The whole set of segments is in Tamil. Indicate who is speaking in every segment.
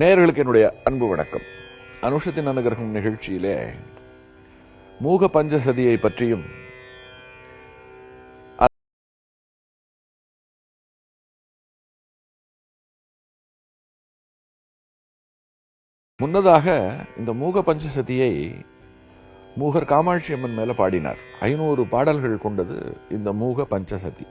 Speaker 1: நேயர்களுக்கு என்னுடைய அன்பு வணக்கம். அனுஷத்தின் அனுகிரகம் நிகழ்ச்சியிலே மூக பஞ்சசதியை பற்றியும் முன்னதாக இந்த மூக பஞ்சசதியை மூகர் காமாட்சி அம்மன் மேல பாடினார். ஐநூறு பாடல்கள் கொண்டது இந்த மூக பஞ்சசதி.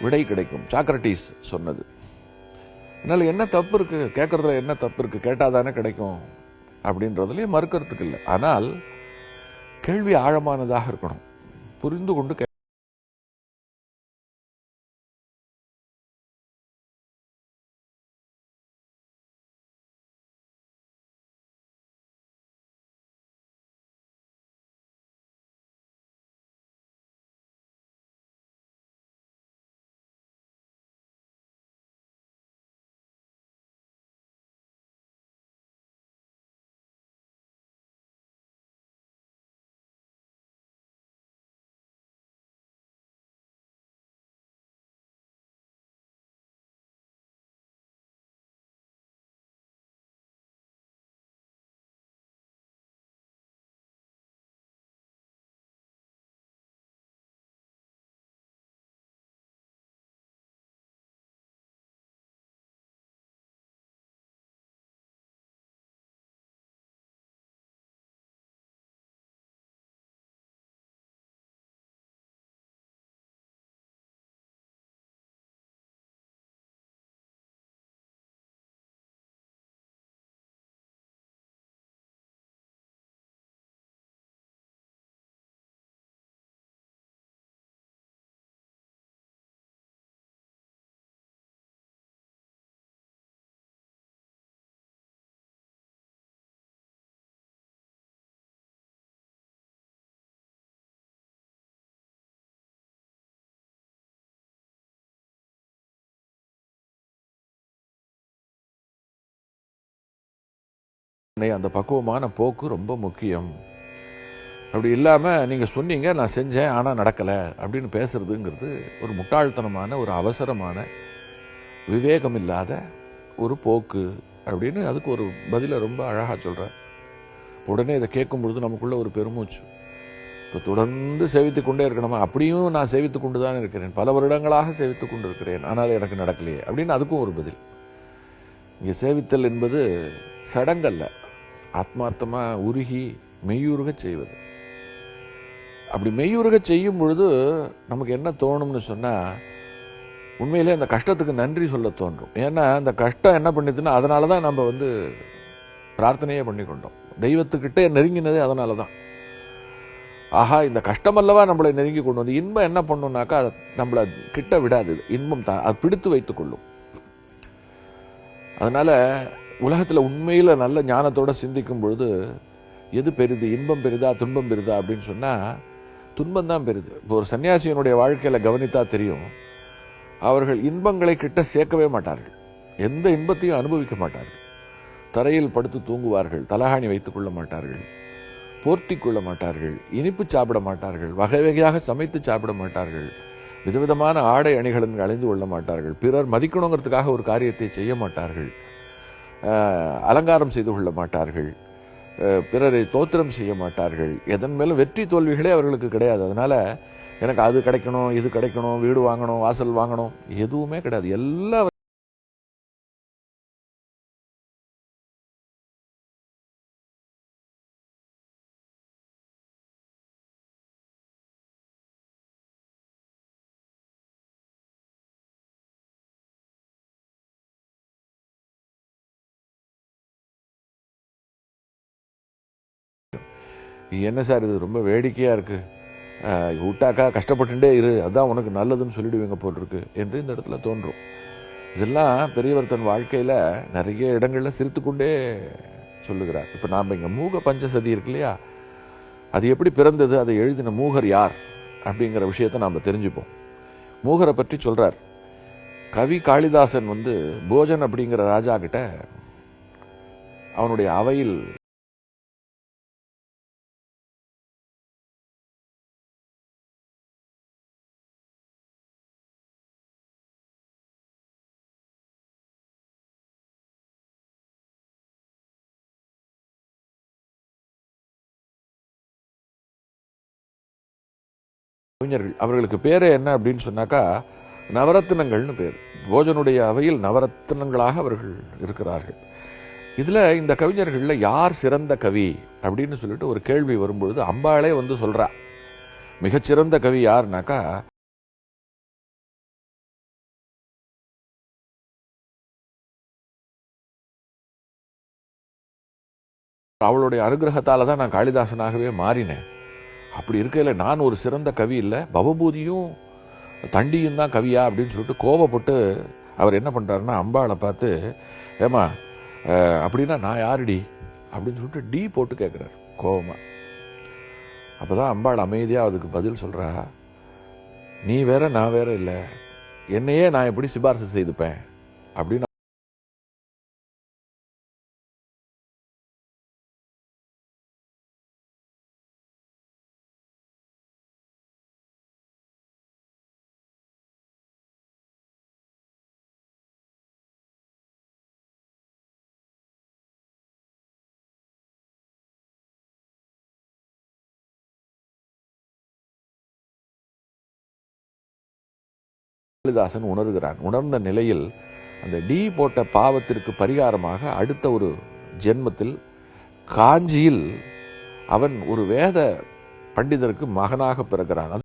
Speaker 1: விடை கிடைக்கும். சாக்ரட்டிஸ் சொன்னது. அதனால என்ன தப்பு இருக்கு? கேட்கறதுல என்ன தப்பு இருக்கு? கேட்டாதானே கிடைக்கும். அப்படின்றதுலயும் மறுக்கிறதுக்கு இல்லை. ஆனால் கேள்வி ஆழமானதாக இருக்கணும். புரிந்து கொண்டு கே- அந்த பக்குவமான போக்கு ரொம்ப முக்கியம். அப்படி இல்லாமல் நீங்கள் சொன்னீங்க நான் செஞ்சேன் ஆனால் நடக்கலை அப்படின்னு பேசுகிறதுங்கிறது ஒரு முட்டாள்தனமான ஒரு அவசரமான விவேகம் இல்லாத ஒரு போக்கு அப்படின்னு அதுக்கு ஒரு பதிலை ரொம்ப அழகாக சொல்கிறேன் உடனே இதை கேட்கும் பொழுது நமக்குள்ள ஒரு பெருமூச்சு. இப்போ தொடர்ந்து சேவித்து கொண்டே இருக்கணுமா? அப்படியும் நான் சேவித்து கொண்டு தான் இருக்கிறேன். பல வருடங்களாக சேவித்து கொண்டு இருக்கிறேன் ஆனால் எனக்கு நடக்கலையே அப்படின்னு அதுக்கும் ஒரு பதில். இங்கே சேவித்தல் என்பது சடங்கல்ல. ஆத்மார்த்தமா உருகி மெய்யுருக செய்வது. அப்படி மெய்யுருக செய்யும் பொழுது நமக்கு என்ன தோணும்னு சொன்னா உண்மையிலே அந்த கஷ்டத்துக்கு நன்றி சொல்ல தோன்றும். ஏன்னா அந்த கஷ்டம் என்ன பண்ணுதுன்னா அதனால தான் நம்ம வந்து பிரார்த்தனையே பண்ணி கொண்டோம் தெய்வத்துக்கிட்டே நெருங்கினதே அதனால தான் ஆஹா இந்த கஷ்டம் அல்லவா நம்மளை நெருங்கி கொண்டு வந்து இன்பம் என்ன பண்ணும்னாக்கா அதை நம்மளை கிட்ட விடாது. இன்பம் தான் அது பிடித்து வைத்துக் கொள்ளும். அதனால உலகத்துல உண்மையில நல்ல ஞானத்தோட சிந்திக்கும் பொழுது எது பெரிது? இன்பம் பெரிதா? துன்பம் பெரிதா? அப்படின்னு சொன்னா துன்பம் தான் பெரிது. இப்போ ஒரு சன்னியாசியனுடைய வாழ்க்கையில கவனித்தா தெரியும் அவர்கள் இன்பங்களை கிட்ட சேர்க்கவே மாட்டார்கள். எந்த இன்பத்தையும் அனுபவிக்க மாட்டார்கள். தரையில் படுத்து தூங்குவார்கள் தலகாணி வைத்துக் கொள்ள மாட்டார்கள் போர்த்தி கொள்ள மாட்டார்கள் இனிப்பு சாப்பிட மாட்டார்கள் வகை வகையாக சமைத்து சாப்பிட மாட்டார்கள் விதவிதமான ஆடை அணிகளும் அணிந்து கொள்ள மாட்டார்கள் பிறர் மதிக்கணுங்கிறதுக்காக ஒரு காரியத்தை செய்ய மாட்டார்கள். அலங்காரம் செய்து கொள்ள மாட்டார்கள். பிறரை தோத்திரம் செய்ய மாட்டார்கள். எதன் மேலும் வெற்றி தோல்விகளே அவர்களுக்கு கிடையாது. அதனால எனக்கு அது கிடைக்கணும் இது கிடைக்கணும் வீடு வாங்கணும் வாசல் வாங்கணும் எதுவுமே கிடையாது. எல்லா என்ன சார் இது ரொம்ப வேடிக்கையா இருக்கு? அஹ், விட்டாக்கா கஷ்டப்பட்டுட்டே இரு. அதான் உனக்கு நல்லதுன்னு சொல்லிடுவீங்க போட்டிருக்கு என்று இந்த இடத்துல தோன்றும். இதெல்லாம் பெரியவர் தன் வாழ்க்கையில நிறைய இடங்கள்ல சிரித்துக்கொண்டே சொல்லுகிறார். இப்ப நாம இங்க மூக பஞ்சசதி இருக்கு இல்லையா? அது எப்படி பிறந்தது? அதை எழுதின மூகர் யார்? அப்படிங்கிற விஷயத்தை நாம தெரிஞ்சுப்போம். மூகரை பற்றி சொல்கிறார் கவி காளிதாசன் வந்து போஜன் அப்படிங்கிற ராஜா கிட்ட அவனுடைய அவையில் கவிஞர்கள் அவர்களுக்கு பேரே என்ன அப்படின்னு சொன்னாக்கா நவரத்தினங்கள்னு பேர். போஜனுடைய அவையில் நவரத்தினங்களாக அவர்கள் இருக்கிறார்கள். இதுல இந்த கவிஞர்கள்ல யார் சிறந்த கவி அப்படின்னு சொல்லிட்டு ஒரு கேள்வி வரும்பொழுது அம்பாளே வந்து சொல்கிறா மிகச்சிறந்த கவி யாருனாக்கா அவளுடைய அனுகிரகத்தால தான் நான் காளிதாசனாகவே மாறினேன். அப்படி இருக்கையில் நான் ஒரு சிறந்த கவி இல்லை. பவபூதியும் தண்டியும் தான் கவியா அப்படின்னு சொல்லிட்டு கோபப்பட்டு அவர் என்ன பண்ணுறாருன்னா அம்பாளை பார்த்து ஏமா அப்படின்னா நான் யாருடி? அப்படின்னு சொல்லிட்டு டி போட்டு கேட்குறாரு கோபமாக அப்போ தான் அம்பாள் அமைதியாக அதுக்கு பதில் சொல்கிறா நீ வேற நான் வேற இல்லை. என்னையே நான் எப்படி சிபாரிசு செய்துப்பேன்? அப்படின்னு காளிதாசன் உணர்கிறான். உணர்ந்த நிலையில் அந்த டி போட்ட பாவத்திற்கு பரிகாரமாக அடுத்த ஒரு ஜென்மத்தில் காஞ்சியில் அவன் ஒரு வேத பண்டிதருக்கு மகனாக பிறக்கிறான்.